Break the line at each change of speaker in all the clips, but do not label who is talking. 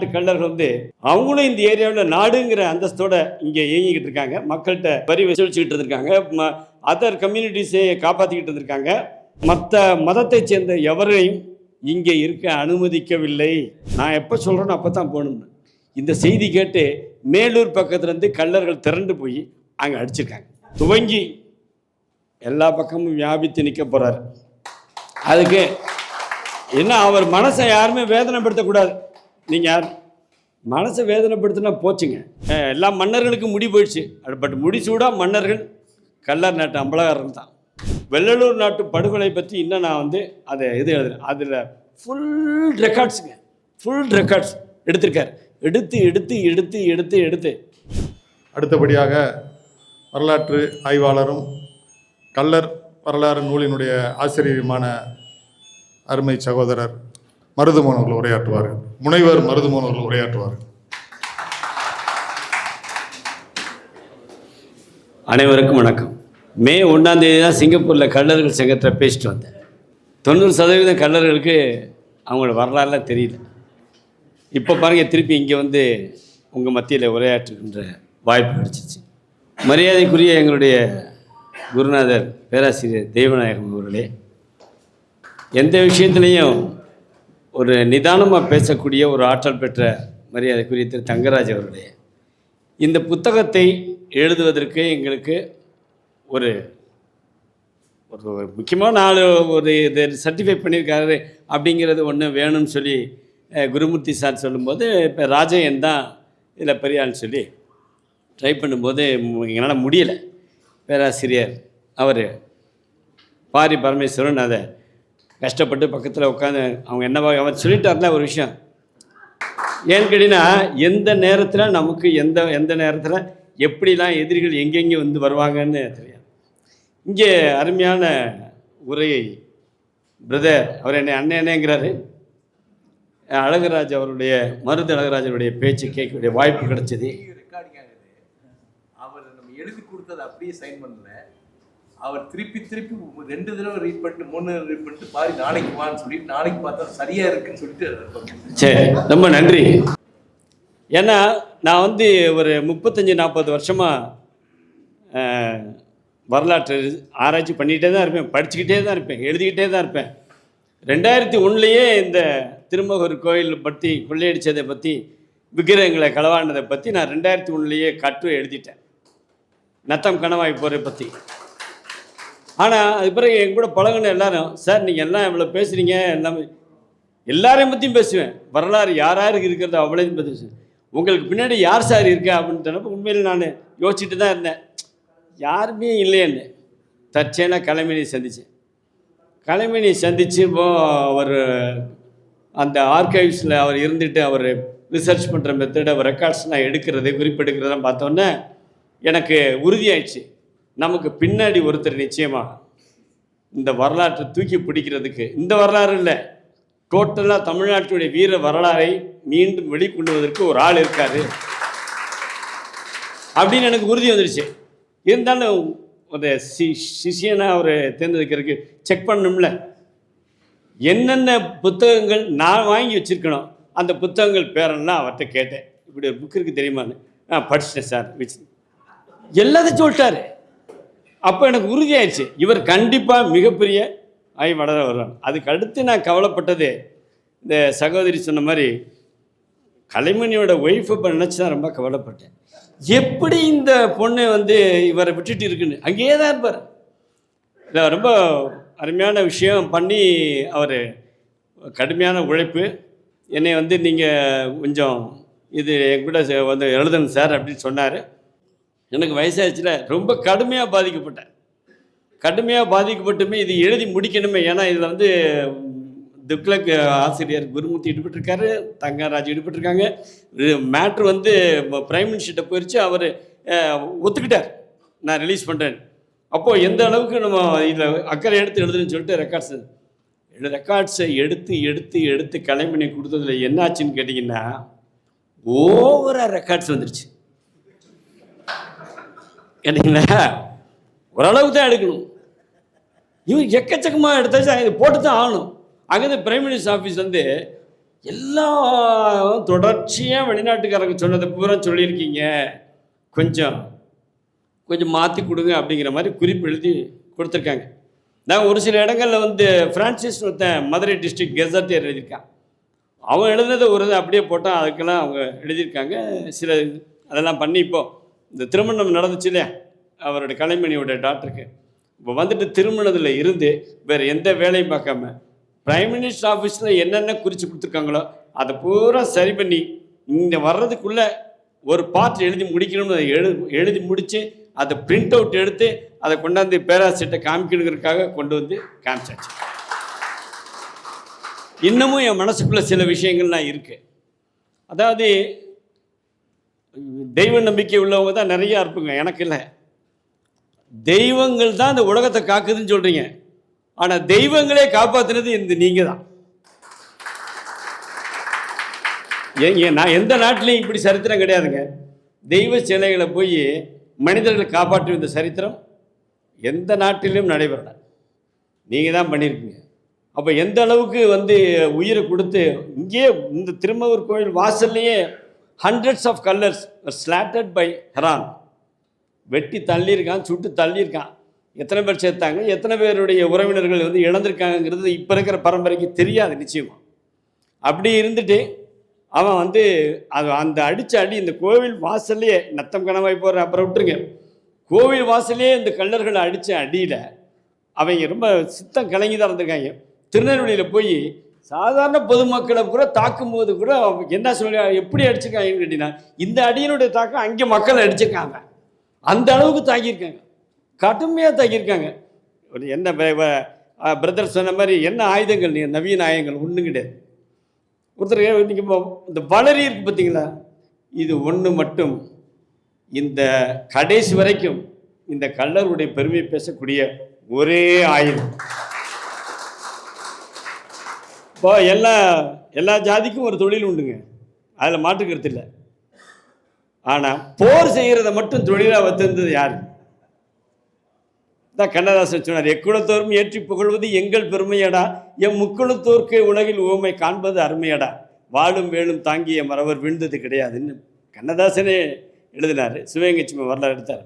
Belarus நாட்டு கள்ளர்கள் வந்து அவங்களும் இந்த ஏரியாவில் நாடுங்கிற அந்தஸ்தோட இங்கே இயங்கிக்கிட்டு இருக்காங்க. மக்கள்கிட்ட வரி வசூலிச்சுக்கிட்டு இருந்திருக்காங்க. அதர் கம்யூனிட்டிஸை காப்பாற்றிக்கிட்டு இருந்திருக்காங்க. மற்ற மதத்தை சேர்ந்த எவரையும் இங்கே இருக்க அனுமதிக்கவில்லை. நான் எப்போ சொல்கிறேனோ அப்போ தான் போகணும்னு. இந்த செய்தி கேட்டு மேலூர் பக்கத்துலேருந்து கள்ளர்கள் திரண்டு போய் அங்கே அடிச்சிருக்காங்க. துவங்கி எல்லா பக்கமும் வியாபித்து நிற்க போகிறார் அதுக்கு என்ன அவர் மனசை யாருமே வேதனைப்படுத்தக்கூடாது. நீங்கள் யார்? மனசை வேதனைப்படுத்தினா போச்சுங்க. எல்லா மன்னர்களுக்கும் முடி போயிடுச்சு. பட் முடிச்சூடா மன்னர்கள் கல்லர் நாட்டு அம்பலகாரர்கள் தான். வெள்ளலூர் நாட்டு படுகொலை பற்றி இன்னும் நான் வந்து அதை இது எழுதுறேன். அதில் ஃபுல் ரெக்கார்ட்ஸுங்க ஃபுல் ரெக்கார்ட்ஸ் எடுத்திருக்காரு. எடுத்து எடுத்து எடுத்து எடுத்து எடுத்து.
அடுத்தபடியாக வரலாற்று ஆய்வாளரும் கல்லர் வரலாறு நூலினுடைய ஆசிரியருமான அருமை சகோதரர் மருதுமோன் அவர்கள் உரையாற்றுவார்கள் முனைவர் மருதுமோன் அவர்கள் உரையாற்றுவார்கள்
அனைவருக்கும் வணக்கம். மே ஒன்றாம் தேதி தான் சிங்கப்பூரில் கள்ளர்கள் சங்கத்தில் பேசிட்டு வந்தேன். தொண்ணூறு சதவீதம் கள்ளர்களுக்கு அவங்களோட வரலாறுலாம் தெரியல. இப்போ பாருங்கள் திருப்பி இங்கே வந்து உங்கள் மத்தியில் உரையாற்றுகின்ற வாய்ப்பு கிடைச்சிச்சு. மரியாதைக்குரிய எங்களுடைய குருநாதர் பேராசிரியர் தெய்வநாயகம் அவர்களே எந்த விஷயத்துலேயும் ஒரு நிதானமாக பேசக்கூடிய ஒரு ஆற்றல் பெற்ற மரியாதைக்குரிய திரு தங்கராஜ் அவர்களே இந்த புத்தகத்தை எழுதுவதற்கு எங்களுக்கு ஒரு ஒரு முக்கியமாக முக்கியமான ஒரு இது சர்டிஃபை பண்ணியிருக்காரு அப்படிங்கிறது ஒன்று வேணும்னு சொல்லி குருமூர்த்தி சார் சொல்லும்போது இப்போ ராஜயன் தான் இதில் பெரியாள்னு சொல்லி ட்ரை பண்ணும்போது எங்களால் முடியலை. பேராசிரியர் அவர் பாரி பரமேஸ்வரன் அதை கஷ்டப்பட்டு பக்கத்தில் உட்காந்து அவங்க என்னவா அவர் சொல்லிட்டார்ல ஒரு விஷயம். ஏன்னு கேட்டிங்கன்னா எந்த நேரத்தில் நமக்கு எந்த எந்த நேரத்தில் எப்படிலாம் எதிரிகள் எங்கெங்கே வந்து வருவாங்கன்னு தெரியாது. இங்கே அருமையான உரையை பிரதர் அவர் என்னை அண்ணனேங்கிறாரு. அழகராஜ் அவருடைய மருது அழகராஜ் பேச்சு கேட்கக்கூடிய வாய்ப்பு கிடைச்சது.
அவர் நம்ம எழுதி கொடுத்ததை அப்படியே சைன் பண்ணல. அவர் திருப்பி திருப்பி ரெண்டு தடவை ரீட் பண்ணிட்டு மூணு தடவை ரீட் பண்ணிட்டு பாரு நாளைக்கு வான்னு சொல்லிட்டு நாளைக்கு பார்த்தா சரியா இருக்குன்னு சொல்லிட்டு
சரி ரொம்ப நன்றி. ஏன்னா நான் வந்து ஒரு முப்பத்தஞ்சு நாற்பது வருஷமாக வரலாற்று ஆராய்ச்சி பண்ணிகிட்டே தான் இருப்பேன் படிச்சுக்கிட்டே தான் இருப்பேன் எழுதிக்கிட்டே தான் இருப்பேன். ரெண்டாயிரத்தி ஒன்றுலேயே இந்த திருமகூர் கோயில் பற்றி கொள்ளையடித்ததை பற்றி விக்கிரகங்களை களவாடினதை பற்றி நான் ரெண்டாயிரத்தி ஒன்றுலேயே கட்டுரை எழுதிட்டேன். நத்தம் கணவாய் போரை பற்றி ஆனால் அது பிறகு என் கூட பழகின எல்லாரும் சார் நீங்கள் எல்லாம் இவ்வளோ பேசுகிறீங்க எல்லாமே எல்லாரையும் பற்றியும் பேசுவேன். வரலாறு யார் யாருக்கு இருக்கிறத அவ்வளோதையும் பற்றி பேசுவேன். உங்களுக்கு பின்னாடி யார் சார் இருக்கா? அப்படின்னு சொன்னப்போ உண்மையில் நான் யோசிச்சுட்டு தான் இருந்தேன். யாருமே இல்லையேன்னு. தற்செயலாக கலைமணியை சந்தித்தேன் கலைமணி சந்தித்து இப்போ அவர் அந்த ஆர்கைவ்ஸில் அவர் இருந்துட்டு அவர் ரிசர்ச் பண்ணுற மெத்தட் அவர் ரெக்கார்ட்ஸ்லாம் எடுக்கிறது குறிப்பெடுக்கிறதெல்லாம் பார்த்தோன்னே எனக்கு உறுதியாயிடுச்சு. நமக்கு பின்னாடி ஒருத்தர் நிச்சயமாக இந்த வரலாற்றை தூக்கி பிடிக்கிறதுக்கு. இந்த வரலாறு இல்லை. டோட்டலாக தமிழ்நாட்டுடைய வீர வரலாறை மீண்டும் வெளிக்கொண்டுவதற்கு ஒரு ஆள் இருக்காரு. அப்படின்னு எனக்கு உறுதி வந்துடுச்சு இருந்தாலும் ஒரு சி சிஷியனாக அவர் தேர்ந்தெடுக்கிறதுக்கு செக் பண்ணணும்ல. என்னென்ன புத்தகங்கள் நான் வாங்கி வச்சிருக்கணும் அந்த புத்தகங்கள் பேரெல்லாம் அவர்கிட்ட கேட்டேன். இப்படி ஒரு புக் இருக்குது தெரியுமான்னு. ஆ படிச்சிட்டேன் சார் வச்சு. எல்லாத்தையும் சொல்லிட்டாரு. அப்போ எனக்கு உறுதியாயிடுச்சு. இவர் கண்டிப்பாக மிகப்பெரிய ஆய் வளர வர்றார் அதுக்கு அடுத்து நான் கவலைப்பட்டது இந்த சகோதரி சொன்ன மாதிரி கலைமணியோட ஒய்ஃபை இப்போ நினச்சி தான் ரொம்ப கவலைப்பட்டேன். எப்படி இந்த பொண்ணு வந்து இவரை விட்டுட்டு இருக்குன்னு? அங்கேயே தான் இருப்பார். இல்லை ரொம்ப அருமையான விஷயம் பண்ணி அவர் கடுமையான உழைப்பு. என்னை வந்து நீங்கள் கொஞ்சம் இது என் கூட வந்து எழுதணும் சார் அப்படின்னு சொன்னார். எனக்கு வயசாச்சுல ரொம்ப கடுமையாக பாதிக்கப்பட்டேன். கடுமையாக பாதிக்கப்பட்டுமே இது எழுதி முடிக்கணுமே. ஏன்னா இதில் வந்து துக்ளக் ஆசிரியர் குருமூர்த்தி ஈடுபட்டிருக்காரு தங்கராஜ் ஈடுபட்டிருக்காங்க. மேட்ரு வந்து பிரைம் மினிஸ்டர்கிட்ட போயிடுச்சு அவர் ஒத்துக்கிட்டார். நான் ரிலீஸ் பண்ணுறேன் அப்போது எந்த அளவுக்கு நம்ம இதில் அக்கறை எடுத்து எழுதுன்னு சொல்லிட்டு ரெக்கார்ட்ஸ் ரெக்கார்ட்ஸை எடுத்து எடுத்து எடுத்து கலைமணி கொடுத்ததுல என்னாச்சுன்னு கேட்டிங்கன்னா ஓவராக ரெக்கார்ட்ஸ் வந்துருச்சு. கேட்டிங்களா ஓரளவுக்கு தான் எடுக்கணும். இவன் எக்கச்சக்கமாக எடுத்தாச்சு இது போட்டு தான் ஆகணும். அங்கேருந்து பிரைம் மினிஸ்டர் ஆஃபீஸ் வந்து எல்லாம் தொடர்ச்சியாக வெளிநாட்டுக்காரங்க சொன்னதை பூரா சொல்லியிருக்கீங்க. கொஞ்சம் கொஞ்சம் மாற்றி கொடுங்க அப்படிங்கிற மாதிரி குறிப்பு எழுதி கொடுத்துருக்காங்க. நான் ஒரு சில இடங்களில் வந்து ஃப்ரான்சிஸ் ஒருத்தன் மதுரை டிஸ்ட்ரிக்ட் கெசட் எழுதியிருக்கான். அவன் எழுதுனதை ஒரு அப்படியே போட்டால் அதுக்கெல்லாம் அவங்க எழுதியிருக்காங்க. சில அதெல்லாம் பண்ணி இப்போது இந்த திருமணம் நடந்துச்சு இல்லையா? அவருடைய கலைமணியோட டாக்டருக்கு. இப்போ வந்துட்டு திருமணத்தில் இருந்து வேறு எந்த வேலையும் பார்க்காம பிரைம் மினிஸ்டர் ஆஃபீஸில் என்னென்ன குறித்து கொடுத்துருக்காங்களோ அதை பூரா சரி பண்ணி இங்கே வர்றதுக்குள்ளே ஒரு பார்ட் எழுதி முடிக்கணும்னு அதை எழு எழுதி முடித்து அதை பிரிண்ட் அவுட் எடுத்து அதை கொண்டாந்து பேராசிட்ட காமிக்கணுங்கிறதுக்காக கொண்டு வந்து காமிச்சாச்சு. இன்னமும் என் மனசுக்குள்ளே சில விஷயங்கள்லாம் இருக்குது அதாவது தெய்வ நம்பிக்கை உள்ளவங்க தான் நிறையா இருப்புங்க. எனக்கு இல்லை. தெய்வங்கள் தான் இந்த உலகத்தை காக்குதுன்னு சொல்கிறீங்க ஆனால் தெய்வங்களே காப்பாற்றினது இந்த நீங்கள் தான். ஏங்க நான் எந்த நாட்டிலையும் இப்படி சரித்திரம் கிடையாதுங்க. தெய்வ சிலைகளை போய் மனிதர்களை காப்பாற்றும் இந்த சரித்திரம் எந்த நாட்டிலும் நடைபெறல. நீங்கள் தான் பண்ணியிருக்கீங்க அப்போ எந்த அளவுக்கு வந்து உயிரை கொடுத்து இங்கேயே இந்த திருமூர் கோயில் வாசல்லையே hundreds of Kallars slaughtered by Heron வெட்டி தள்ளியிருக்கான் சுட்டு தள்ளியிருக்கான். எத்தனை பேர் சேர்த்தாங்க? எத்தனை பேருடைய உறவினர்கள் வந்து இழந்திருக்காங்கிறது இப்போ இருக்கிற பரம்பரைக்கு தெரியாது நிச்சயமாக அப்படி இருந்துட்டு அவன் வந்து அது அந்த அடித்த அடி இந்த கோவில் வாசல்லையே நத்தம் கனவாய் போகிற அப்புறம் விட்டுருங்க. கோவில் வாசல்லையே இந்த கல்லர்களை அடித்த அடியில் அவங்க ரொம்ப சித்தம் கலங்கி தான் இருந்திருக்காங்க. திருநெல்வேலியில் போய் சாதாரண பொதுமக்களை கூட தாக்கும்போது கூட அவங்க என்ன சொல்லி எப்படி அடிச்சிருக்காங்கன்னு கேட்டீங்கன்னா இந்த அடியினுடைய தாக்கம் அங்கே மக்கள் அடிச்சிருக்காங்க அந்த அளவுக்கு தாக்கியிருக்காங்க. கடுமையாக தாக்கியிருக்காங்க. ஒரு என்ன பிரதர் சொன்ன மாதிரி என்ன ஆயுதங்கள் நீ நவீன ஆயுதங்கள் ஒன்றும் கிடையாது. ஒருத்தர் நீங்கள் இந்த வளரி இருக்கு பார்த்தீங்களா? இது ஒன்று மட்டும். இந்த கடைசி வரைக்கும் இந்த கள்ளருடைய பெருமை பேசக்கூடிய ஒரே ஆயுதம். இப்போ எல்லா எல்லா ஜாதிக்கும் ஒரு தொழில் உண்டுங்க. அதில் மாற்றுக்கிறது இல்லை. ஆனால் போர் செய்கிறத மட்டும் தொழிலாக வச்சிருந்தது யார்? தான் கண்ணதாசன் சொன்னார் எக்குளத்தோறும் ஏற்றி புகழ்வது எங்கள் பெருமையடா. எம் முக்குளத்தோர்க்கு உலகில் உவமை காண்பது அருமையடா. வாழும் வேலும் தாங்கிய மறவர் விழுந்தது கிடையாதுன்னு கண்ணதாசனே எழுதினார். சிவகங்கச்சிமை வரலாறு எடுத்தார்.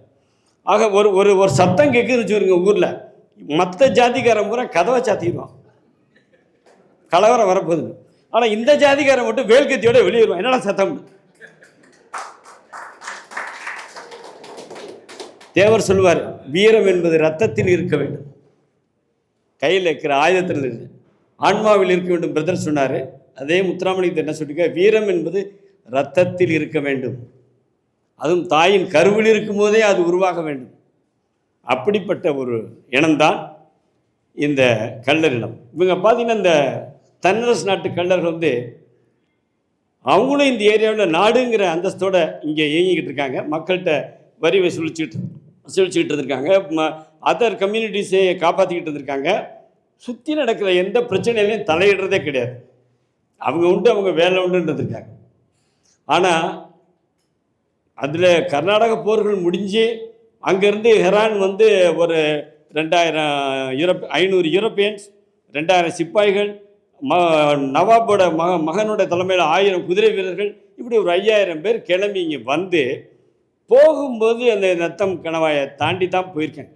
ஆக ஒரு ஒரு ஒரு சத்தம் கேட்குதுன்னு வச்சுருங்க ஊரில். மற்ற ஜாதிக்காரன் பூரா கதவை சாத்திடுவான். கலவரம் வரப்போகுது. ஆனால் இந்த ஜாதிக்காரன் மட்டும் வேல்கத்தியோட வெளியேறுவான். என்னடா சத்தம் தேவர் சொல்வார் வீரம் என்பது ரத்தத்தில் இருக்க வேண்டும். கையில் இருக்கிற ஆயுதத்தில் இருக்கு. ஆன்மாவில் இருக்க வேண்டும் பிரதர் சொன்னார். அதே முத்துராமலிங்கத்தை என்ன சொல்லிக்க வீரம் என்பது ரத்தத்தில் இருக்க வேண்டும். அதுவும் தாயின் கருவில் இருக்கும் போதே அது உருவாக வேண்டும். அப்படிப்பட்ட ஒரு இனம்தான் இந்த கள்ளர் இவங்க பார்த்தீங்கன்னா இந்த தன்னரசு நாட்டு கள்ளர்கள் வந்து அவங்களும் இந்த ஏரியாவில் நாடுங்கிற அந்தஸ்தோடு இங்கே இயங்கிக்கிட்டு இருக்காங்க. மக்கள்கிட்ட வரி வசூலிச்சுட்டு வசூலிச்சுக்கிட்டு இருந்திருக்காங்க. அதர் கம்யூனிட்டிஸை காப்பாற்றிக்கிட்டு இருந்திருக்காங்க. சுற்றி நடக்கிற எந்த பிரச்சனையிலையும் தலையிடுறதே கிடையாது. அவங்க உண்டு அவங்க வேலை உண்டுன்னு ஆனால் அதில் கர்நாடக போர்கள் முடிஞ்சு அங்கேருந்து ஹெரான் வந்து ஒரு ரெண்டாயிரம் யூரோப் ஐநூறு யூரோப்பியன்ஸ் ரெண்டாயிரம் சிப்பாய்கள் ம நவாபோட மக மகனோட தலைமையில் ஆயிரம் குதிரை வீரர்கள் இப்படி ஒரு ஐயாயிரம் பேர் கிளம்பி இங்கே வந்து போகும்போது அந்த நத்தம் கணவாயை தாண்டி தான் போயிருக்கேன்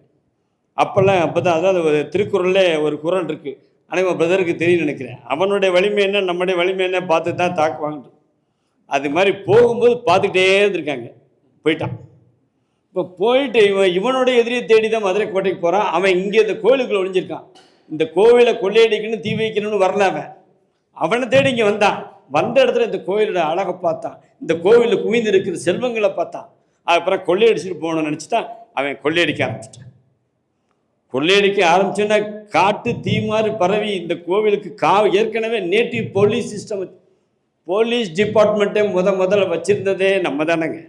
அப்போல்லாம் அப்போ தான் அதாவது ஒரு திருக்குறள்லே ஒரு குரல் இருக்குது ஆனால் பிரதருக்கு தெரியும் நினைக்கிறேன். அவனுடைய வலிமை என்ன நம்முடைய வலிமை என்ன பார்த்து தான் தாக்குவாங்க. அது மாதிரி போகும்போது பார்த்துக்கிட்டே இருந்திருக்காங்க. போயிட்டான். இப்போ போயிட்டு இவன் இவனோட எதிரியை தேடி தான் மதுரை கோட்டைக்கு போகிறான் அவன் இங்கே இந்த கோயிலுக்குள்ள ஒளிஞ்சிருக்கான். இந்த கோவிலை கொள்ளையடிக்கணும் தீ வைக்கணும்னு வரல அவன். அவனை தேடி இங்கே வந்தான். வந்த இடத்துல இந்த கோயிலோட அழகை பார்த்தான். இந்த கோவிலில் குவிந்து இருக்கிற செல்வங்களை பார்த்தான். அப்புறம் கொள்ளையடிச்சிட்டு போகணும்னு நினச்சிட்டான் அவன் கொள்ளையடிக்க ஆரம்பிச்சிட்டான். கொள்ளையடிக்க ஆரம்பிச்சோன்னா காட்டு தீ மாதிரி பரவி இந்த கோவிலுக்கு கா ஏற்கனவே நேட்டிவ் போலீஸ் சிஸ்டம் போலீஸ் டிபார்ட்மெண்ட்டே முத முதல்ல வச்சுருந்ததே நம்ம தானேங்க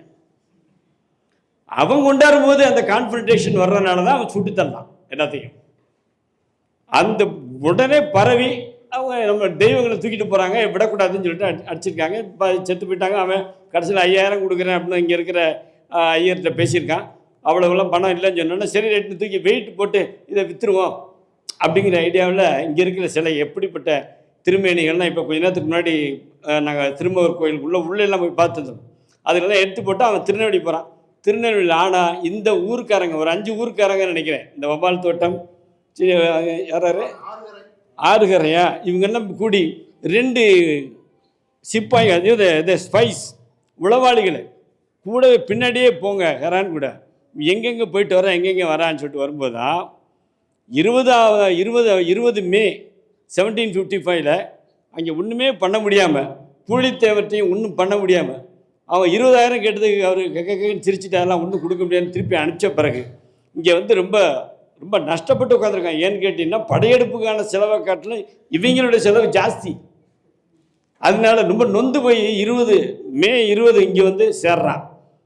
அவன் கொண்டாடும் போது அந்த கான்ஃபன்ட்ரேஷன் வர்றதுனால தான் அவன் சுட்டு தள்ளான் எல்லாத்தையும். அந்த உடனே பரவி அவங்க நம்ம தெய்வங்களை தூக்கிட்டு போகிறாங்க விடக்கூடாதுன்னு சொல்லிட்டு அடிச்சிருக்காங்க. இப்போ செத்து போயிட்டாங்க. அவன் கடைசியில் ஐயாயிரம் கொடுக்குறேன் அப்படின்னு இங்கே இருக்கிற ஐயர்கிட்ட பேசியிருக்கான். அவ்வளோவெல்லாம் பணம் இல்லைன்னு சொன்னோன்னா சரி ரேட்டு தூக்கி வெயிட் போட்டு இதை விற்றுருவோம் அப்படிங்கிற ஐடியாவில் இங்கே இருக்கிற சிலை எப்படிப்பட்ட திருமேனிகள்னால் இப்போ கொஞ்ச நேரத்துக்கு முன்னாடி நாங்கள் திருமூர் கோயிலுக்குள்ளே உள்ளே எல்லாம் போய் பார்த்துருந்தோம். அதுக்கெல்லாம் எடுத்து போட்டு அவன் திருநெல்வேலி போகிறான் திருநெல்வேலியில் ஆனால் இந்த ஊருக்காரங்க ஒரு அஞ்சு ஊருக்காரங்க நினைக்கிறேன். இந்த வபால் தோட்டம் சரி யாராரு? ஆறுகரையா? இவங்கெல்லாம் கூடி ரெண்டு சிப்பாய் இது- ஸ்பைஸ் உளவாளிகளை கூடவே பின்னாடியே போங்க ஹெரான் கூட. எங்கெங்கே போயிட்டு வரேன் எங்கெங்கே வரான்னு சொல்லிட்டு வரும்போது தான் இருபதாவது இருபது இருபது மே செவன்டீன் ஃபிஃப்டி ஃபைவ்ல அங்கே ஒன்றுமே பண்ண முடியாமல் பூலித்தேவர்த்தையும் ஒன்றும் பண்ண முடியாமல் அவன் இருபதாயிரம் கேட்டதுக்கு அவர் கக்கன்னு சிரிச்சிட்டாரெல்லாம் ஒன்றும் கொடுக்க முடியாதுன்னு திருப்பி அனுப்பிச்ச பிறகு இங்கே வந்து ரொம்ப ரொம்ப நஷ்டப்பட்டு உட்காந்துருக்கான் ஏன்னு கேட்டிங்கன்னா படையெடுப்புக்கான செலவை காட்டிலும் இவங்களுடைய செலவு ஜாஸ்தி. அதனால ரொம்ப நொந்து போய் இருபது மே இருபது இங்கே வந்து சேர்றான்.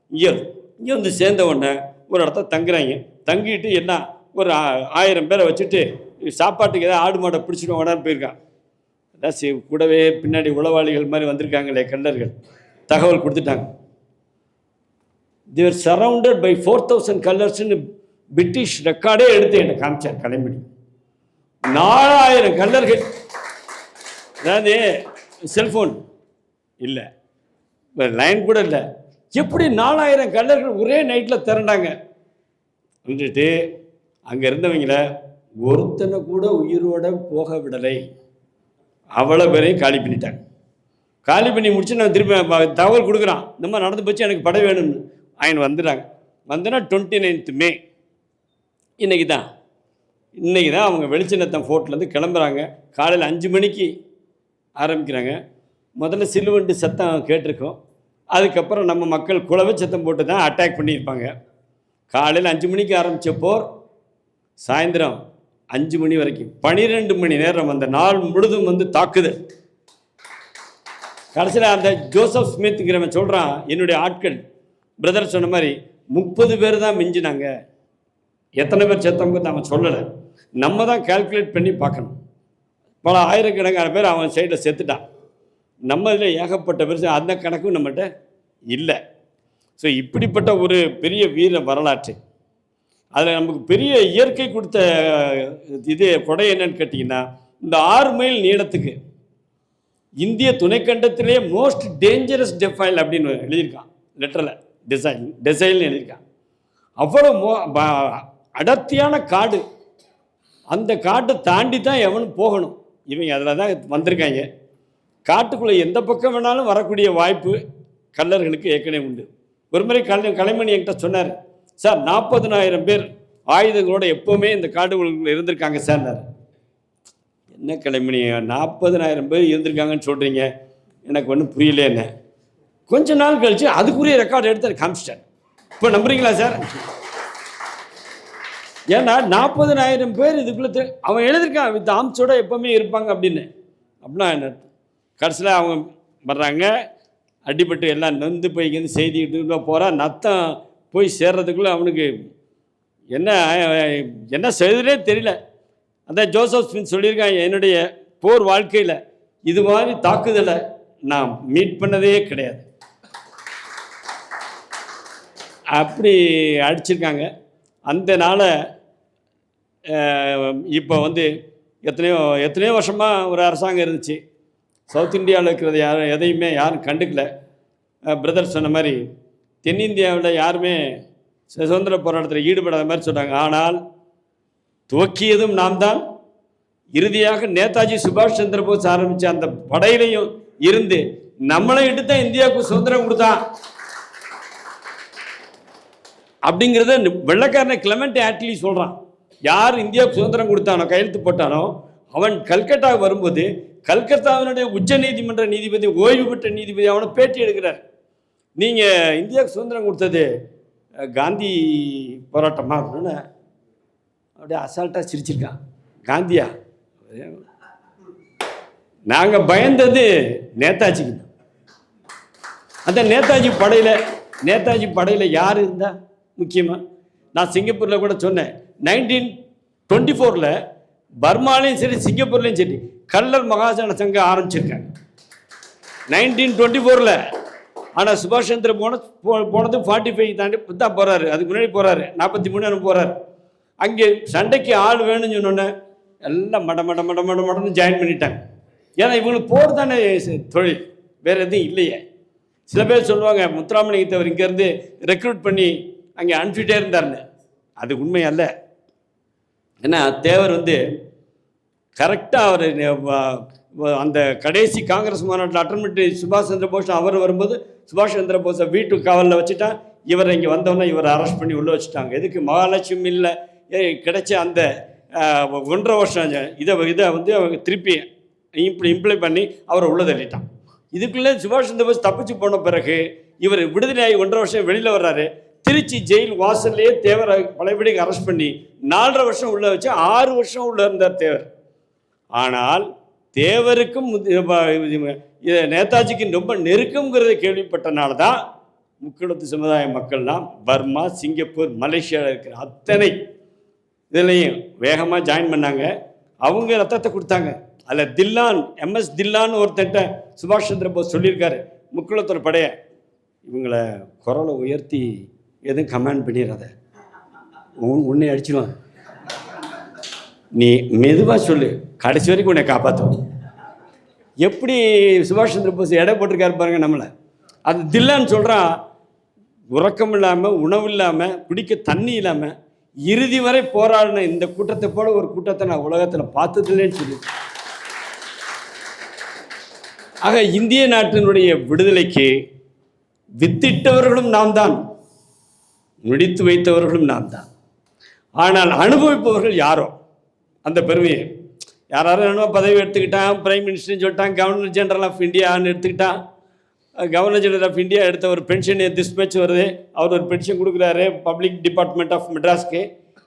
இங்கே இங்கே வந்து சேர்ந்த உடனே ஒரு இடத்த தங்குறாங்க. தங்கிட்டு என்ன ஒரு ஆ- ஆயிரம் பேரை வச்சுட்டு சாப்பாட்டுக்கு ஏதாவது ஆடு மாடை பிடிச்சிட்டு உடனே போயிருக்கான். அதான் கூடவே பின்னாடி உளவாளிகள் மாதிரி வந்திருக்காங்களே கல்லர்கள் தகவல் கொடுத்துட்டாங்க. There surrounded by four thousand கல்லர்ஸ்னு British ரெக்கார்டே எடுத்து என்னை காமிச்சார் கலைமணி நாலாயிரம் கல்லர்கள். அதாவது செல்ஃபோன் இல்லை. லைன் கூட இல்லை. எப்படி நாலாயிரம் கல்லர்கள் ஒரே நைட்டில் திரண்டாங்க? வந்துட்டு அங்கே இருந்தவங்கள ஒருத்தனை கூட உயிரோட போக விடலை. அவ்வளோ பேரையும் காலி பண்ணிட்டாங்க. காலி பண்ணி முடிச்சு நான் திரும்பி தகவல் கொடுக்குறான். இந்த மாதிரி நடந்து போச்சு எனக்கு படம் வேணும்னு. அயன் வந்துடுறாங்க வந்தேன்னா டுவெண்ட்டி நைன்த் மே இன்றைக்கி தான் இன்றைக்கி தான் அவங்க வெளிச்சநத்தம் ஃபோர்ட்லேருந்து கிளம்புறாங்க. காலையில் அஞ்சு மணிக்கு ஆரம்பிக்கிறாங்க. முதல்ல சில்லுவண்டு சத்தம் கேட்டிருக்கோம். அதுக்கப்புறம் நம்ம மக்கள் குலவை சத்தம் போட்டு தான் அட்டாக் பண்ணியிருப்பாங்க. காலையில் அஞ்சு மணிக்கு ஆரம்பித்த போர் சாயந்தரம் அஞ்சு மணி வரைக்கும். பன்னிரெண்டு மணி நேரம் அந்த நாள் முழுதும் வந்து தாக்குதல் கடைசியில் அந்த ஜோசப் ஸ்மித்ங்கிறவன் சொல்கிறான் என்னுடைய ஆட்கள். பிரதர் சொன்ன மாதிரி முப்பது பேர் தான் மிஞ்சினாங்க. எத்தனை பேர் செத்தவங்க அவன் சொல்லலை. நம்ம தான் கால்குலேட் பண்ணி பார்க்கணும். பல ஆயிரக்கணக்கான பேர் அவன் சைடில் செத்துட்டான். நம்ம இதில் ஏகப்பட்ட பேர் அந்த கணக்கும் நம்மகிட்ட இல்லை. ஸோ இப்படிப்பட்ட ஒரு பெரிய வீர வரலாற்று. அதில் நமக்கு பெரிய இயற்கை கொடுத்த இது கொடை என்னன்னு கேட்டிங்கன்னா இந்த ஆறு மைல் நீளத்துக்கு இந்திய துணைக்கண்டத்திலே மோஸ்ட் டேஞ்சரஸ் டெஃபைல் அப்படின்னு எழுதியிருக்கான். லெட்டரில் டிசைன் டிசைன் எழுதியிருக்கான். அவ்வளோ மோ அடர்த்தியான காடு. அந்த காட்டை தாண்டி தான் எவனும் போகணும். இவங்க அதில் தான் வந்திருக்காங்க. காட்டுக்குள்ளே எந்த பக்கம் வேணாலும் வரக்கூடிய வாய்ப்பு கல்லர்களுக்கு ஏற்கனவே உண்டு. ஒரு முறை கலை கலைமணி என்கிட்ட சொன்னார் சார் நாற்பதுனாயிரம் பேர் ஆயுதங்களோட எப்போவுமே இந்த காடுகளுக்குள்ள இருந்திருக்காங்க சார்னார் என்ன கலைமணி நாற்பதனாயிரம் பேர் இருந்திருக்காங்கன்னு சொல்கிறீங்க எனக்கு ஒன்றும் புரியல என்ன கொஞ்ச நாள் கழித்து அதுக்குரிய ரெக்கார்டு எடுத்து காமிச்சிட்டார். இப்போ நம்புறீங்களா சார்? ஏன்னா நாற்பதனாயிரம் பேர் இதுக்குள்ள அவன் எழுதியிருக்கான் வித் ஆம்ஸோட எப்பவுமே இருப்பாங்க அப்படின்னு. அப்படின்னா என்ன கடைசியில் அவங்க வர்றாங்க அடிபட்டு எல்லாம் நொந்து போய் இங்கேருந்து செய்திக்கிட்டு போகிறான் நத்தம் போய் சேர்றதுக்குள்ளே அவனுக்கு என்ன என்ன செய்யுதுனே தெரியல. அதான் ஜோசப் ஸ்மித் சொல்லியிருக்கான் என்னுடைய போர் வாழ்க்கையில் இது மாதிரி தாக்குதலை நான் மீட் பண்ணதே கிடையாது. அப்படி அடிச்சிருக்காங்க. அந்த நாளை இப்போ வந்து எத்தனையோ எத்தனையோ வருஷமாக ஒரு அரசாங்கம் இருந்துச்சு. சவுத் இந்தியாவில் இருக்கிறது யாரும் எதையுமே யாரும் கண்டுக்கல. பிரதர் சொன்ன மாதிரி தென்னிந்தியாவில் யாருமே சுதந்திர போராட்டத்தில் ஈடுபடாத மாதிரி சொல்கிறாங்க ஆனால் துவக்கியதும் நாம் தான். இறுதியாக நேதாஜி சுபாஷ் சந்திர போஸ் ஆரம்பித்த அந்த படையிலையும் இருந்து நம்மளை இட்டு தான் இந்தியாவுக்கு சுதந்திரம் கொடுத்தான். அப்படிங்கிறத வெள்ளக்காரனை கிளமெண்ட் ஆட்லி சொல்கிறான் யார் இந்தியாவுக்கு சுதந்திரம் கொடுத்தானோ கையெழுத்து போட்டானோ அவன் கல்கட்டா வரும்போது கல்கத்தாவினுடைய உச்ச நீதிமன்ற நீதிபதி ஓய்வு பெற்ற நீதிபதி அவனை பேட்டி எடுக்கிறார். நீங்கள் இந்தியாவுக்கு சுதந்திரம் கொடுத்தது காந்தி போராட்டமா அப்படின்னு அப்படியே அசால்ட்டாக சிரிச்சிருக்கான். காந்தியா? நாங்கள் பயந்தது நேதாஜிக்கு அந்த நேதாஜி படையில் நேதாஜி படையில் யார் இருந்தால் முக்கியமாக நான் சிங்கப்பூரில் கூட சொன்னேன். நைன்டீன் டுவெண்ட்டி ஃபோரில் பர்மாலையும் சரி சிங்கப்பூர்லேயும் சரி கல்லர் மகாஜன சங்கம் ஆரம்பிச்சிருக்காங்க. நைன்டீன் டுவெண்ட்டி ஃபோரில் ஆனால் சுபாஷ் சந்திர போன போ- போனது ஃபார்ட்டி ஃபைவ் தாண்டி தான் போகிறாரு அதுக்கு முன்னாடி போகிறாரு நாற்பத்தி மூணு போகிறாரு அங்கே சண்டைக்கு ஆள் வேணும்னு சொன்னோன்னே எல்லாம் மட மட மட மட மடன்னு ஜாயின் பண்ணிட்டாங்க. ஏன்னா இவங்களுக்கு போர் தானே தொழில். வேறு எதுவும் இல்லையே. சில பேர் சொல்லுவாங்க முத்துராமலிங்கத்தவர் இங்கேருந்து ரெக்ரூட் பண்ணி அங்கே அனுப்பிச்சிட்டே இருந்தாருன்னு அது உண்மை அல்ல ஏன்னா தேவர் வந்து கரெக்டாக அவர் அந்த கடைசி காங்கிரஸ் மாநாட்டில் அட்டன் பண்ணி சுபாஷ் சந்திர போஸ் அவர் வரும்போது சுபாஷ் சந்திர போஸை வீட்டு காவலில் வச்சுட்டா இவரை இங்கே வந்தோன்னே இவரை அரெஸ்ட் பண்ணி உள்ளே வச்சுட்டாங்க. எதுக்கு மகாலட்சுமி இல்லை? கிடைச்ச அந்த ஒன்றரை வருஷம் இதை இதை வந்து அவங்க திருப்பி இம்ப்ளி இம்ப்ளை பண்ணி அவரை உள்ளே தள்ளிட்டான். இதுக்குள்ளே சுபாஷ் சந்திர போஸ் தப்பிச்சு போன பிறகு இவர் விடுதலையாகி ஒன்றரை வருஷம் வெளியில் வர்றாரு. திருச்சி ஜெயில் வாசல்லையே தேவரை பழையபடிக்கு அரெஸ்ட் பண்ணி நாலரை வருஷம் உள்ள வச்சு ஆறு வருஷம் உள்ள இருந்தார் தேவர். ஆனால் தேவருக்கும் நேதாஜிக்கும் நேதாஜிக்கு ரொம்ப நெருக்கங்கிறத கேள்விப்பட்டனால தான் முக்கியத்து சமுதாய மக்கள்லாம் பர்மா சிங்கப்பூர் மலேசியாவில் இருக்கிற அத்தனை இதுலேயும் வேகமாக ஜாயின் பண்ணாங்க. அவங்க ரத்தத்தை கொடுத்தாங்க. அதில் தில்லான் எம்எஸ் தில்லான்னு ஒருத்தன்ட்ட சுபாஷ் சந்திர போஸ் சொல்லியிருக்காரு. முக்குளத்தோட படைய இவங்களை குரலை உயர்த்தி எதுவும் கமெண்ட் பண்ணிடாத உன் உன்னை அடிச்சிடுவான் நீ மெதுவாக சொல்லு. கடைசி வரைக்கும் உன்னை காப்பாற்றும் எப்படி சுபாஷ் சந்திர போஸ் எடை போட்டிருக்காரு பாருங்க நம்மளை. அது தில்லான்னு சொல்கிறான் உறக்கம் இல்லாமல் உணவு இல்லாமல் குடிக்க தண்ணி இல்லாமல் இறுதி வரை போராடின இந்த கூட்டத்தை போல ஒரு கூட்டத்தை நான் உலகத்தில் பார்த்ததில்லைன்னு சொல்லி. ஆக இந்திய நாட்டினுடைய விடுதலைக்கு வித்திட்டவர்களும் நாம் தான் முடித்து வைத்தவர்களும் நாம் தான். ஆனால் அனுபவிப்பவர்கள் யாரோ? அந்த பெருமையை. யாராரும் என்னமோ பதவி எடுத்துக்கிட்டான் பிரைம் மினிஸ்டர்னு சொல்லிட்டான் கவர்னர் ஜெனரல் ஆஃப் இந்தியான்னு எடுத்துக்கிட்டான். கவர்னர் ஜெனரல் ஆஃப் இந்தியா எடுத்த ஒரு பென்ஷன் டிஸ்பேச் வருது. அவர் ஒரு பென்ஷன் கொடுக்குறாரு பப்ளிக் டிபார்ட்மெண்ட் ஆஃப் மெட்ராஸ்க்கு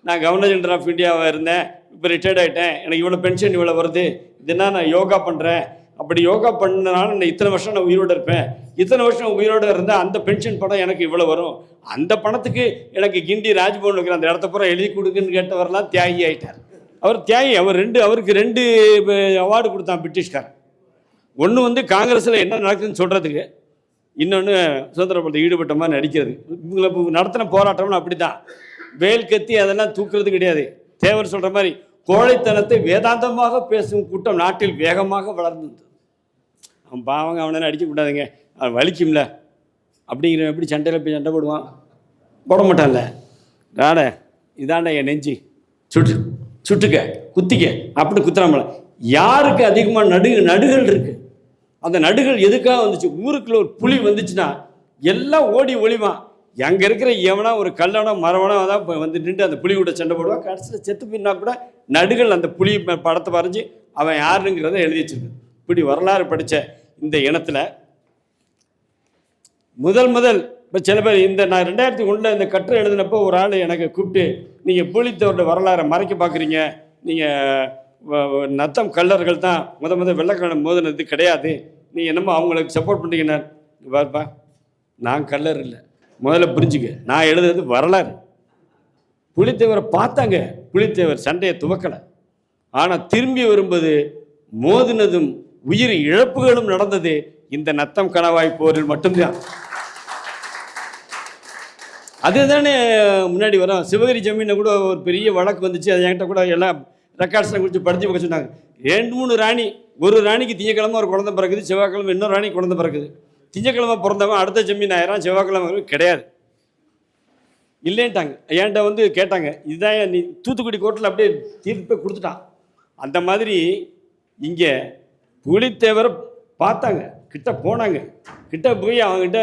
நான் கவர்னர் ஜெனரல் ஆஃப் இந்தியாவாக இருந்தேன் இப்போ ரிட்டையர்ட் ஆகிட்டேன் எனக்கு இவ்வளோ பென்ஷன் இவ்வளோ வருது. இதுனா நான் யோகா பண்ணுறேன் அப்படி யோகா பண்ணனால நான் இத்தனை வருஷம் நான் உயிரோடு இருப்பேன். இத்தனை வருஷம் உயிரோடு இருந்தால் அந்த பென்ஷன் பணம் எனக்கு இவ்வளோ வரும். அந்த பணத்துக்கு எனக்கு கிண்டி ராஜ்பவன் இருக்கிற அந்த இடத்த பூரா எழுதி கொடுக்குன்னு கேட்டவரெல்லாம் தியாகி ஆயிட்டார். அவர் தியாகி அவர் ரெண்டு அவருக்கு ரெண்டு அவார்டு கொடுத்தான் பிரிட்டிஷ்காரன். ஒன்று வந்து காங்கிரஸில் என்ன நடக்குதுன்னு சொல்கிறதுக்கு இன்னொன்று சுதந்திர போராட்டத்தில் ஈடுபட்ட மாதிரி நடிக்கிறது. இவங்களை நடத்தின போராட்டம்னு அப்படி தான் வேல் கத்தி அதெல்லாம் தூக்குறது கிடையாது. தேவர் சொல்கிற மாதிரி கோழைத்தனத்தை வேதாந்தமாக பேசும் கூட்டம் நாட்டில் வேகமாக வளர்ந்தது. அவன் பாவங்க அவனை அடிக்க கூடாதுங்க. அவன் வலிக்கும்ல. அப்படிங்கிற எப்படி சண்டையில் போய் சண்டை போடுவான்? போட மாட்டான்ல. ராட இதாண்டா என் நெஞ்சு. சுட்டு சுட்டுக்க குத்திக்க. அப்படி குத்துறாமல யாருக்கு அதிகமாக நடு நடுகள் இருக்குது அந்த நடுகள் எதுக்காக வந்துச்சு? ஊருக்குள்ள ஒரு புலி வந்துச்சுன்னா எல்லாம் ஓடி ஒளிவான் அங்கே இருக்கிற எவனா ஒரு கல்லனோ மரவனோ தான் வந்து நின்று அந்த புலி கூட சண்டை போடுவான் கடைசியில் செத்து பின்னா கூட நடுகள் அந்த புலி படத்தை வரைஞ்சி அவன் யாருங்கிறத எழுதி வச்சிருக்கு இப்படி வரலாறு படித்த இந்த இனத்தில் முதல் முதல் இப்போ சில பேர் இந்த நான் ரெண்டாயிரத்தி ஒன்றில் இந்த கட்டுரை எழுதினப்போ ஒரு ஆள் எனக்கு கூப்பிட்டு நீங்கள் பூலித்தவரோட வரலாறை மறைக்க பார்க்குறீங்க நீங்கள் நத்தம் கல்லர்கள் தான் முத முத வெள்ளக்காரன் மோதினது கிடையாது. நீ என்னமோ அவங்களுக்கு சப்போர்ட் பண்ணுறீங்கண்ணா பார்ப்பா நான் கல்லர் இல்லை. முதல்ல புரிஞ்சுக்க நான் எழுதுறது வரலாறு. புலித்தேவரை பார்த்தாங்க. புலித்தேவர் சண்டையை துவக்கலை. ஆனால் திரும்பி வரும்போது மோதினதும் உயிர் இழப்புகளும் நடந்தது. இந்த நத்தம் கணவாய் போரில் மட்டும்தான். அதுதானே முன்னாடி வரும். சிவகிரி ஜமீனில் கூட ஒரு பெரிய வழக்கு வந்துச்சு. அது என்கிட்ட கூட எல்லாம் ரெக்கார்ட்ஸ்லாம் குறித்து படித்து பார்க்க சொன்னாங்க. ரெண்டு மூணு ராணி ஒரு ராணிக்கு திங்கக்கிழமை ஒரு குழந்தை பிறக்குது செவ்வாய்க்கிழமை இன்னொரு ராணி குழந்தை பிறக்குது. திங்கக்கிழமை பிறந்தவன் அடுத்த ஜமீன் ஆயிரம் செவ்வாய்க்கிழமை கிடையாது. இல்லைன்ட்டாங்க. என்கிட்ட வந்து கேட்டாங்க இதுதான் நீ தூத்துக்குடி கோர்ட்டில் அப்படியே தீர்ப்பை கொடுத்துட்டான். அந்த மாதிரி இங்கே புலித்தேவரை பார்த்தாங்க. கிட்ட போனாங்க. கிட்ட போய் அவங்ககிட்ட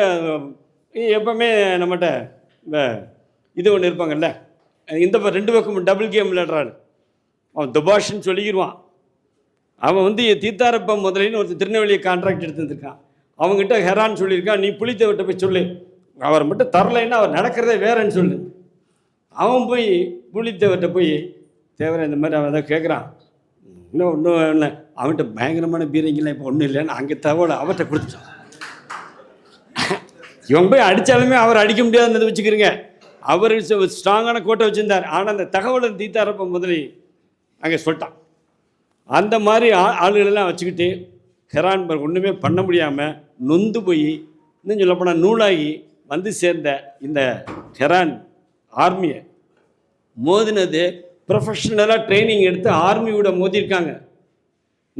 எப்பவுமே நம்மகிட்ட இந்த இது ஒன்று இருப்பாங்கல்ல. இந்த ரெண்டு பக்கம் டபுள் கேம் விளையாடுறாரு. அவன் துபாஷ்ன்னு சொல்லிக்கிடுவான் அவன் வந்து தீத்தாரப்ப முதலின்னு ஒருத்தர் திருநெல்வேலியை கான்ட்ராக்ட் எடுத்துருக்கான் அவங்ககிட்ட ஹெரான்னு சொல்லியிருக்கான். நீ புலித்தேவர்கிட்ட போய் சொல்லு. அவர் மட்டும் தரலைன்னா அவர் நடக்கிறதே வேறன்னு சொல்லு. அவன் போய் புலித்தேவர்கிட்ட போய் தேவரை இந்த மாதிரி அவன் ஏதோ கேட்குறான் இன்னும் ஒன்றும் இல்லை அவன்கிட்ட பயங்கரமான பீரங்கிலாம் இப்போ ஒன்றும் இல்லைன்னு அங்கே தகவலை அவர்கிட்ட கொடுத்துட்டான். இவன் போய் அடித்தாலுமே அவர் அடிக்க முடியாதுன்னு வச்சுக்கிறீங்க. அவர் ஸ்ட்ராங்கான கோட்டை வச்சுருந்தார். ஆனால் அந்த தகவலை தீத்தாரப்ப முதலி அங்கே சொல்லிட்டான். அந்த மாதிரி ஆ ஆளுகளெல்லாம் வச்சுக்கிட்டு ஹெரான்பர்க் ஒன்றுமே பண்ண முடியாமல் நொந்து போய் இன்னும் சொல்லப்போனால் நூலாகி வந்து சேர்ந்த இந்த ஹெரான் ஆர்மியை மோதினது ப்ரொஃபஷ்னலாக ட்ரைனிங் எடுத்து ஆர்மியோட மோதியிருக்காங்க.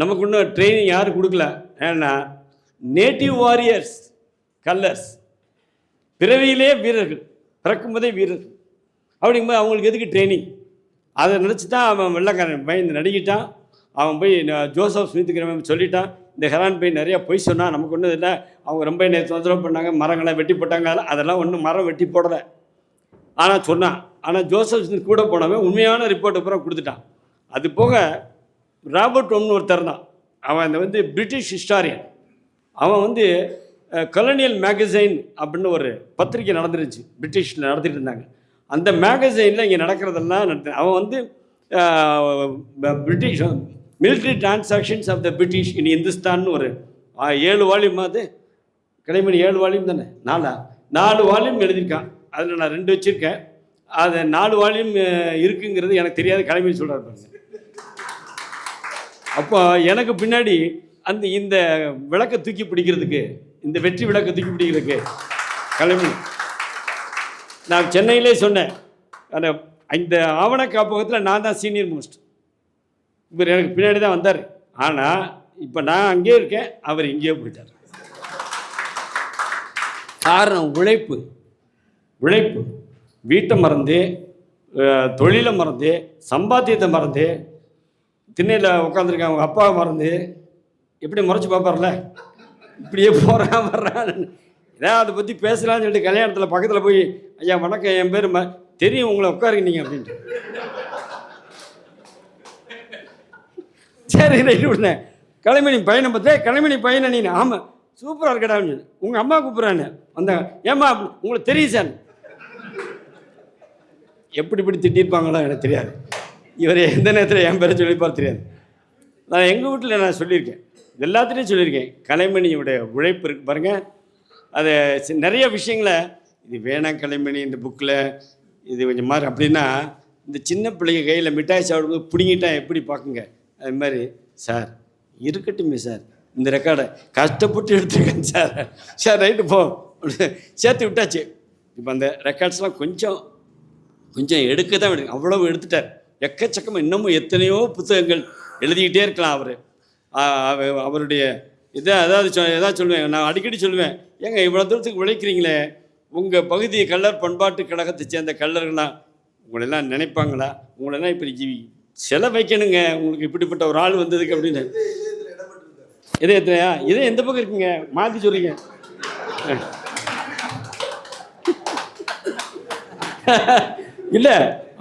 நமக்கு இன்னும் ட்ரைனிங் யாரும் கொடுக்கல? ஏன்னா நேட்டிவ் வாரியர்ஸ் கல்லர்ஸ் பிறவியிலே வீரர்கள் பிறக்கும்போதே வீரர்கள். அப்படிங்கும்போது அவங்களுக்கு எதுக்கு ட்ரைனிங் அதை நினச்சி தான் அவன் வெள்ளைக்காரன் பயந்து நடிக்கிட்டான் அவன் போய் நான் ஜோசப் ஸ்மித்துக்கிறவன் சொல்லிட்டான். இந்த ஹெரான் போய் நிறையா பொய் சொன்னான் நமக்கு ஒன்றும் இல்லை. அவங்க ரொம்ப என்னை தொந்தரவு பண்ணாங்க மரங்களை வெட்டி போட்டாங்க அதெல்லாம் ஒன்றும் மரம் வெட்டி போடலை. ஆனால் சொன்னான். ஆனால் ஜோசப் ஸ்மித் கூட போனவன் உண்மையான ரிப்போர்ட்டை அப்புறம் கொடுத்துட்டான். அது போக ராபர்ட் ஒன்று ஒருத்தர் தான். அவன் அந்த வந்து பிரிட்டிஷ் ஹிஸ்டாரியன். அவன் வந்து கலோனியல் மேகசைன் அப்படின்னு ஒரு பத்திரிக்கை நடந்துருச்சு. பிரிட்டிஷில் நடத்திட்டு இருந்தாங்க. அந்த மேகசைனில் இங்கே நடக்கிறதெல்லாம் நடத்த அவன் வந்து British military transactions of the British in Hindustan ஒரு ஏழு வால்யூம் அது கிடைமணி ஏழு வால்யூம் தானே? நாலா? நாலு வால்யூம் எழுதியிருக்கான். அதில் நான் ரெண்டு வச்சுருக்கேன். அது நாலு வால்யூம் இருக்குங்கிறது எனக்கு தெரியாது கிளம்பி சொல்கிறார் பாருங்க. அப்போ எனக்கு பின்னாடி அந்த இந்த விளக்கை தூக்கி பிடிக்கிறதுக்கு இந்த வெற்றி விளக்கை தூக்கி பிடிக்கிறதுக்கு கிளம்பி நான் சென்னையிலே சொன்னேன். அந்த இந்த ஆவண காப்பகத்தில் நான் தான் சீனியர் மோஸ்ட் இவர் எனக்கு பின்னாடி தான் வந்தார். ஆனால் இப்போ நான் அங்கேயே இருக்கேன். அவர் இங்கேயே போயிட்டார். காரணம் உழைப்பு. உழைப்பு. வீட்டை மறந்து தொழிலை மறந்து சம்பாத்தியத்தை மறந்து திண்ணையில் உட்காந்துருக்கேன் அவங்க அப்பாவை மறந்து எப்படி முறைச்சி பார்ப்பார்ல? இப்படியே போகிறான் வர்றான் ஏதாவது அதை பற்றி பேசலாம்னு சொல்லிட்டு கல்யாணத்தில் பக்கத்தில் போய் ஐயா வணக்கம் என் பேர் ம தெரியும் உங்களை உட்காருங்க நீங்கள் அப்படின்ட்டு. சரி ரைட்டு விடுனேன் கிளம்பினி பையனை பார்த்தே கிளம்பினி பையனை நீ ஆமாம் சூப்பராக இருக்கடா அப்படின்னு உங்கள் அம்மா கூப்பிட்றான்னு வந்தாங்க ஏம்மா உங்களுக்கு தெரியும் சார். எப்படி இப்படி திட்டிருப்பாங்களோ எனக்கு தெரியாது. இவர் எந்த நேரத்தில் என் பேரை சொல்லிப்பார் தெரியாது. நான் எங்கள் வீட்டில் நான் சொல்லியிருக்கேன். எல்லாத்துலேயும் சொல்லியிருக்கேன். கலைமணியுடைய உழைப்பு இருக்கு பாருங்கள் அது நிறைய விஷயங்களை இது வேணாம் கலைமணி இந்த புக்கில் இது கொஞ்சம் மாதிரி அப்படின்னா இந்த சின்ன பிள்ளைங்க கையில் மிட்டாய் சாப்பிடும்போது பிடிங்கிட்டா எப்படி பார்க்குங்க? அது மாதிரி சார் இருக்கட்டுமே சார். இந்த ரெக்கார்டை கஷ்டப்பட்டு எடுத்துருக்கேன் சார். சார் ரைட்டு போ. சேர்த்து விட்டாச்சு. இப்போ அந்த ரெக்கார்ட்ஸ்லாம் கொஞ்சம் கொஞ்சம் எடுக்க தான் எடுக்க அவ்வளவு எடுத்துட்டார். எக்கச்சக்கமாக இன்னமும் எத்தனையோ புத்தகங்கள் எழுதிக்கிட்டே இருக்கலாம் அவர். அவருடைய இதை அதாவது சொ எதாவது சொல்லுவேன் நான் அடிக்கடி சொல்லுவேன் ஏங்க இவ்வளோ தூரத்துக்கு உழைக்கிறீங்களே உங்கள் பகுதி கல்லர் பண்பாட்டு கழகத்தை சேர்ந்த கல்லர்கள்லாம் உங்களெல்லாம் நினைப்பாங்களா? உங்களெல்லாம் இப்படி ஜீவி சிலை வைக்கணுங்க உங்களுக்கு இப்படிப்பட்ட ஒரு ஆள் வந்ததுக்கு அப்படின்னு. இதே எத்தனையா இதே எந்த பக்கம் இருக்குங்க? மாற்றி சொல்லுங்க இல்லை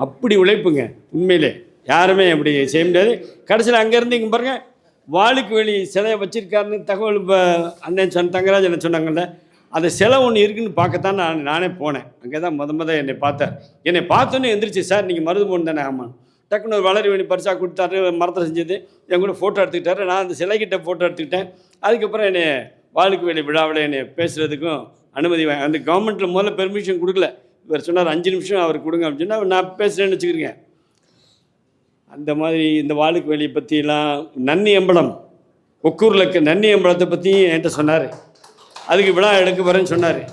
அப்படி உழைப்புங்க. உண்மையிலே. யாருமே அப்படி செய்ய முடியாது. கடைசியில் அங்கேருந்து இங்கே பாருங்கள் வாளுக்கு வெளி சிலையை வச்சுருக்காருன்னு தகவல் இப்போ அண்ணன் சொன்ன தங்கராஜ் என்ன சொன்னாங்கல்ல அந்த சிலை ஒன்று இருக்குன்னு பார்க்கத்தான் நான் நானே போனேன். அங்கே தான் முத முத என்னை பார்த்தார். என்னை பார்த்தோன்னே எந்திரிச்சு சார் நீங்கள் மருந்து போன் தானே ஆமாம் டக்குன்னு ஒரு வளரி வேணி பரிசாக கொடுத்தாரு மரத்தை செஞ்சது. என் கூட ஃபோட்டோ எடுத்துக்கிட்டாரு. நான் அந்த சிலைக்கிட்ட ஃபோட்டோ எடுத்துக்கிட்டேன். அதுக்கப்புறம் என்னை வாளுக்கு வெளி விழாவில் என்னை பேசுகிறதுக்கும் அனுமதி வா- அந்த கவர்மெண்ட்டில் முதல்ல பெர்மிஷன் கொடுக்கல. இவர் சொன்னார் அஞ்சு நிமிஷம் அவர் கொடுங்க அப்படின்னு நான் பேசுகிறேன்னு வச்சுக்கிறேன் அந்த மாதிரி இந்த வாளுக்கு வேலையை பற்றிலாம் நன்னி அம்பலம் ஒக்கூரில் இருக்க நன்னி அம்பலத்தை பற்றியும் என்கிட்ட சொன்னார். அதுக்கு விழா எடுக்க வரேன்னு சொன்னார்.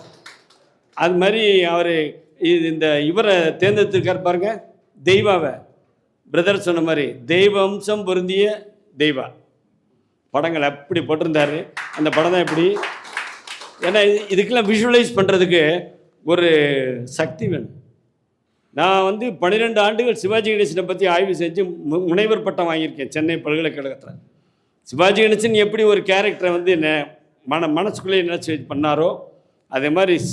அது மாதிரி அவர் இது இந்த இவரை தேர்ந்தெடுத்திருக்கார் பாருங்க தெய்வாவை. பிரதர் சொன்ன மாதிரி தெய்வ அம்சம் பொருந்திய தெய்வா. படங்கள் அப்படி போட்டிருந்தாரு. அந்த படம் தான் எப்படி ஏன்னா இது- இதுக்கெல்லாம் விஷுவலைஸ் பண்ணுறதுக்கு ஒரு சக்தி வேணும். நான் வந்து பன்னிரெண்டு ஆண்டுகள் சிவாஜி கணேசனை பற்றி ஆய்வு செஞ்சு மு- முனைவர் பட்டம் வாங்கியிருக்கேன் சென்னை பல்கலைக்கழகத்தில். சிவாஜி கணேசன் எப்படி ஒரு கேரக்டரை வந்து நெ- மன மனசுக்குள்ளே நினச்சி பண்ணாரோ அதே மாதிரி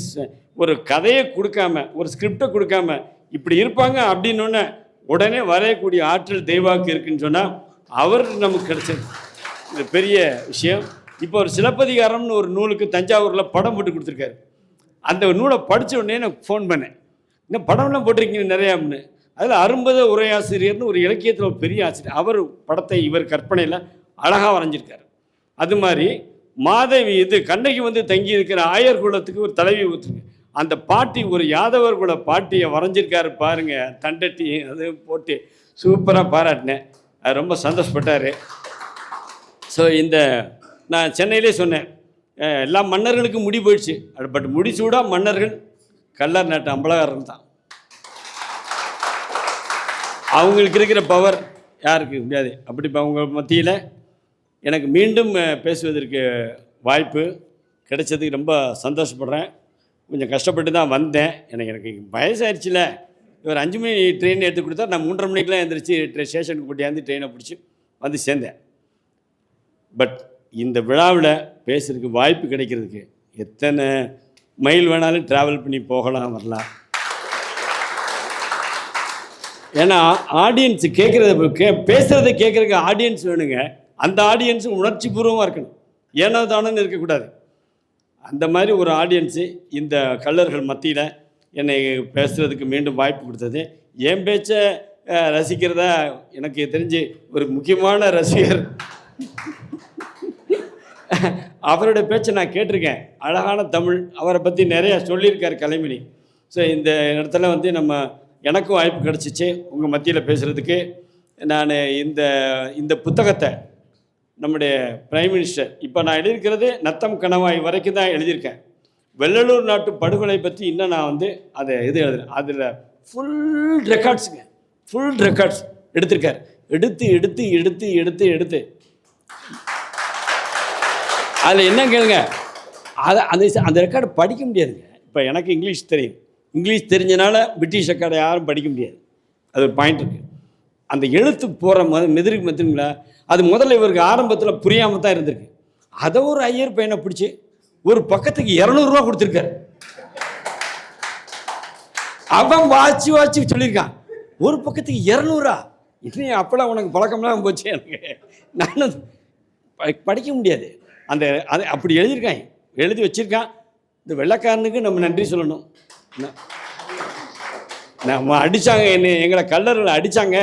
ஒரு கதையை கொடுக்காம ஒரு ஸ்கிரிப்டை கொடுக்காம இப்படி இருப்பாங்க அப்படின்னோடனே உடனே வரையக்கூடிய ஆற்றல் தெய்வாக்கு இருக்குன்னு சொன்னால் அவர் நமக்கு கிடைச்சது. இது பெரிய விஷயம். இப்போ ஒரு சிலப்பதிகாரம்னு ஒரு நூலுக்கு தஞ்சாவூரில் படம் போட்டு கொடுத்துருக்காரு. அந்த நூலை படித்த உடனே நான் ஃபோன் பண்ணேன். இன்னும் படம்லாம் போட்டிருக்கீங்க நிறையாம்னு. அதில் அரும்பத உரையாசிரியர்னு ஒரு இலக்கியத்தில் ஒரு பெரிய ஆசிரியர் அவர் படத்தை இவர் கற்பனையில் அழகாக வரைஞ்சிருக்கார். அது மாதிரி மாதவி இது கண்ணகி வந்து தங்கி இருக்கிற ஆயர் குலத்துக்கு ஒரு தலைவி ஊற்றுங்க அந்த பாட்டி ஒரு யாதவர் குல பாட்டியை வரைஞ்சிருக்காரு பாருங்க தண்டட்டி அது போட்டு சூப்பராக பாராட்டினேன். அது ரொம்ப சந்தோஷப்பட்டார். ஸோ இந்த நான் சென்னையிலே சொன்னேன் எல்லா மன்னர்களுக்கும் முடி போயிடுச்சு. பட் முடிசூடா மன்னர்கள் கல்லர் நாட்டு அம்பலகாரன் தான். அவங்களுக்கு இருக்கிற பவர் யாருக்கு? முடியாது. அப்படி இப்போ அவங்க மத்தியில் எனக்கு மீண்டும் பேசுவதற்கு வாய்ப்பு கிடைச்சதுக்கு ரொம்ப சந்தோஷப்படுறேன். கொஞ்சம் கஷ்டப்பட்டு தான் வந்தேன். எனக்கு எனக்கு வயசாயிருச்சுல. இவர் அஞ்சு மணி ட்ரெயின் எடுத்து கொடுத்தா நான் மூன்றரை மணிக்கெலாம் எழுந்திரிச்சு ஸ்டேஷனுக்கு கூட்டியாந்து ட்ரெயினை பிடிச்சி வந்து சேர்ந்தேன். பட் இந்த விழாவில் பேசுறதுக்கு வாய்ப்பு கிடைக்கிறதுக்கு எத்தனை மைல் வேணாலும் ட்ராவல் பண்ணி போகலாம் வரலாம். ஏன்னா ஆடியன்ஸ் கேட்குறத கே பேசுகிறத கேட்குறதுக்கு ஆடியன்ஸ் வேணுங்க. அந்த ஆடியன்ஸும் உணர்ச்சி பூர்வமாக இருக்கணும். ஏனோ தானோன்னு இருக்கக்கூடாது. அந்த மாதிரி ஒரு ஆடியன்ஸு இந்த கல்லர்கள் மத்தியில் என்னை பேசுகிறதுக்கு மீண்டும் வாய்ப்பு கொடுத்தது. என் பேச்சை ரசிக்கிறதா எனக்கு தெரிஞ்சு ஒரு முக்கியமான ரசிகர். அவரோட பேச்சை நான் கேட்டிருக்கேன். அழகான தமிழ். அவரை பற்றி நிறைய சொல்லியிருக்கார் கலைமணி. ஸோ இந்த இடத்துல வந்து நம்ம எனக்கும் வாய்ப்பு கிடச்சிச்சு உங்கள் மத்தியில் பேசுகிறதுக்கு நான் இந்த இந்த புத்தகத்தை நம்முடைய பிரைம் மினிஸ்டர் இப்போ நான் எழுதியிருக்கிறது நத்தம் கணவாய் வரைக்கும் தான் எழுதியிருக்கேன். வெள்ளலூர் நாட்டு படுகொலை பற்றி இன்னும் நான் வந்து அதை இது எழுதுறேன். அதில் ஃபுல் ரெக்கார்ட்ஸுங்க ஃபுல் ரெக்கார்ட்ஸ் எடுத்திருக்கார். எடுத்து எடுத்து எடுத்து எடுத்து எடுத்து அதில் என்ன கேளுங்க. அதை அந்த அந்த ரெக்கார்டு படிக்க முடியாதுங்க. இப்போ எனக்கு இங்கிலீஷ் தெரியும். இங்கிலீஷ் தெரிஞ்சனால பிரிட்டிஷ் ரெக்கார்டை யாரும் படிக்க முடியாது. அது ஒரு பாயிண்ட் இருக்குது அந்த எழுத்து போகிற ம மெதிருக்கு மெத்துங்களா அது முதல்ல இவருக்கு ஆரம்பத்தில் புரியாமல் தான் இருந்திருக்கு. அதை ஒரு ஐயர் பையனை பிடிச்சி ஒரு பக்கத்துக்கு இரநூறுவா கொடுத்துருக்காரு. அவன் வாச்சு வாச்சு சொல்லியிருக்கான். ஒரு பக்கத்துக்கு இரநூறா? இன்னும் அப்போலாம் உனக்கு பழக்கம்லாம் போச்சு எனக்கு. நானும் படிக்க முடியாது. அந்த அதை அப்படி எழுதியிருக்கான் எழுதி வச்சுருக்கான். இந்த வெள்ளைக்காரனுக்கு நம்ம நன்றி சொல்லணும். நம்ம அடித்தாங்க என்னை எங்களை கல்லறில் அடித்தாங்க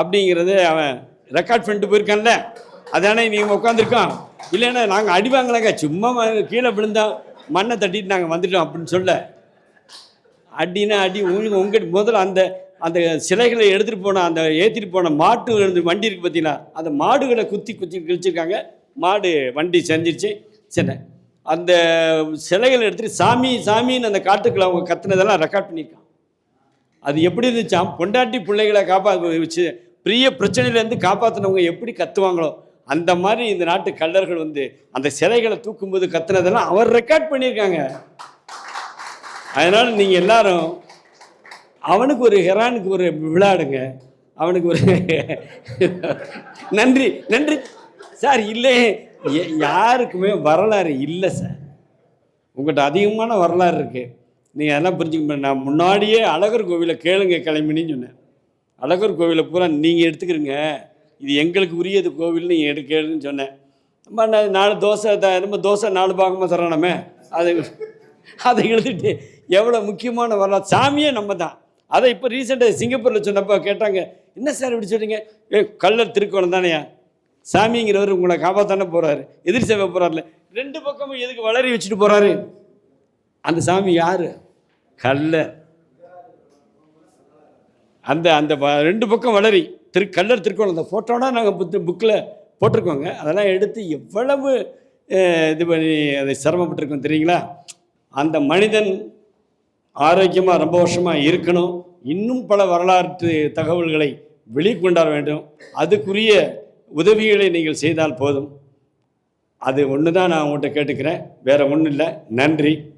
அப்படிங்கிறது அவன் ரெக்கார்ட் பண்ணிட்டு போயிருக்கான்ல. அதானே நீங்கள் உட்காந்துருக்கோம் இல்லைன்னா நாங்கள் அடி வாங்கலங்க சும்மா கீழே விழுந்தோம் மண்ணை தட்டிட்டு நாங்கள் வந்துட்டோம் அப்படின்னு சொல்ல. அடினா அடி உங்களுக்கு உங்க முதல்ல அந்த அந்த சிலைகளை எடுத்துகிட்டு போன அந்த ஏற்றிட்டு போன மாட்டு வண்டி இருக்குது பார்த்தீங்களா அந்த மாடுகளை குத்தி குத்தி கிழிச்சிருக்காங்க. மாடு வண்டி செஞ்சிருச்சு. சரி அந்த சிலைகளை எடுத்துகிட்டு சாமி சாமின்னு அந்த காட்டுக்குள்ள அவங்க கத்துனதெல்லாம் ரெக்கார்ட் பண்ணியிருக்கான். அது எப்படி இருந்துச்சாம் பொண்டாட்டி பிள்ளைகளை காப்பா வச்சு பெரிய பிரச்சனையிலேருந்து காப்பாற்றினவங்க எப்படி கத்துவாங்களோ அந்த மாதிரி இந்த நாட்டு கல்லர்கள் வந்து அந்த சிலைகளை தூக்கும்போது கத்துனதெல்லாம் அவர் ரெக்கார்ட் பண்ணியிருக்காங்க. அதனால் நீங்கள் எல்லாரும் அவனுக்கு ஒரு ஹெரானுக்கு ஒரு விளையாடுங்க. அவனுக்கு ஒரு நன்றி நன்றி. சார் இல்லை யாருக்குமே வரலாறு இல்லை சார். உங்கள்கிட்ட அதிகமான வரலாறு இருக்குது நீங்கள் அதெல்லாம் புரிஞ்சுக்க நான் முன்னாடியே அழகர் கோவிலை கேளுங்க கிளம்பினின்னு சொன்னேன். அழகர் கோவிலை பூரா நீங்கள் எடுத்துக்கிறீங்க. இது எங்களுக்கு உரியது கோவில் நீங்கள் எடுக்கணும்னு சொன்னேன். நான் நாலு தோசை த நம்ம தோசை நாலு பாகமாக தரணுமே? அது அதை எழுதிட்டு எவ்வளோ முக்கியமான வரலாறு? சாமியே நம்ம தான். அதை இப்போ ரீசெண்டாக சிங்கப்பூரில் சொன்னப்போ கேட்டாங்க என்ன சார் இப்படி சொல்கிறீங்க ஏ கல்லர் திருக்கோணம் தானேயா? சாமிங்கிறவர் உங்களை காப்பாத்தானே போகிறாரு எதிர் சேவை போகிறாருல ரெண்டு பக்கமும் எதுக்கு வளரி வச்சுட்டு போகிறாரு அந்த சாமி யார்? கல்ல அந்த அந்த ரெண்டு பக்கம் வளரி திரு கல்லர் திருக்கோணம் அந்த ஃபோட்டோனா நாங்கள் புத்து புக்கில் போட்டிருக்கோங்க. அதெல்லாம் எடுத்து எவ்வளவு இது பண்ணி அதை சிரமப்பட்டிருக்கோம் தெரியுங்களா? அந்த மனிதன் ஆரோக்கியமாக ரொம்ப வருஷமாக இருக்கணும். இன்னும் பல வரலாற்று தகவல்களை வெளிக்கொண்டாட வேண்டும். அதுக்குரிய உதவிகளை நீங்கள் செய்தால் போதும். அது ஒன்று தான் நான் உங்கள்கிட்ட கேட்டுக்கிறேன். வேறு ஒன்றும் இல்லை. நன்றி.